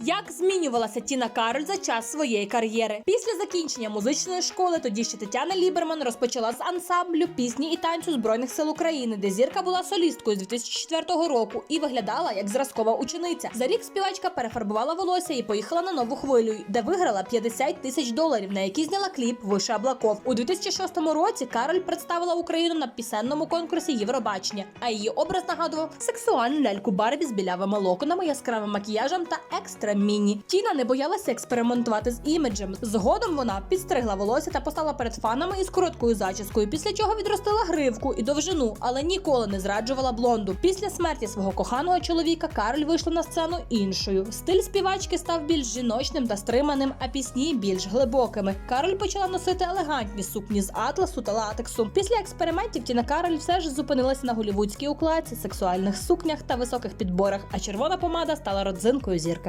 Як змінювалася Тіна Кароль за час своєї кар'єри? Після закінчення музичної школи тоді ще Тетяна Ліберман розпочала з ансамблю пісні і танцю збройних сил України, де зірка була солісткою з 2004 року і виглядала як зразкова учениця. За рік співачка перефарбувала волосся і поїхала на нову хвилю, де виграла 50 тисяч доларів, на які зняла кліп Више облаков. У 2006 році Кароль представила Україну на пісенному конкурсі Євробачення, а її образ нагадував сексуальну ляльку Барбі з білявими локонами, яскравим макіяжем та екстра міні. Тіна не боялася експериментувати з іміджем. Згодом вона підстригла волосся та постала перед фанами із короткою зачіскою, після чого відростила гривку і довжину, але ніколи не зраджувала блонду. Після смерті свого коханого чоловіка Кароль вийшла на сцену іншою. Стиль співачки став більш жіночним та стриманим, а пісні більш глибокими. Кароль почала носити елегантні сукні з атласу та латексу. Після експериментів Тіна Кароль все ж зупинилася на голівудській укладці, сексуальних сукнях та високих підборах. А червона помада стала родзинкою зірки.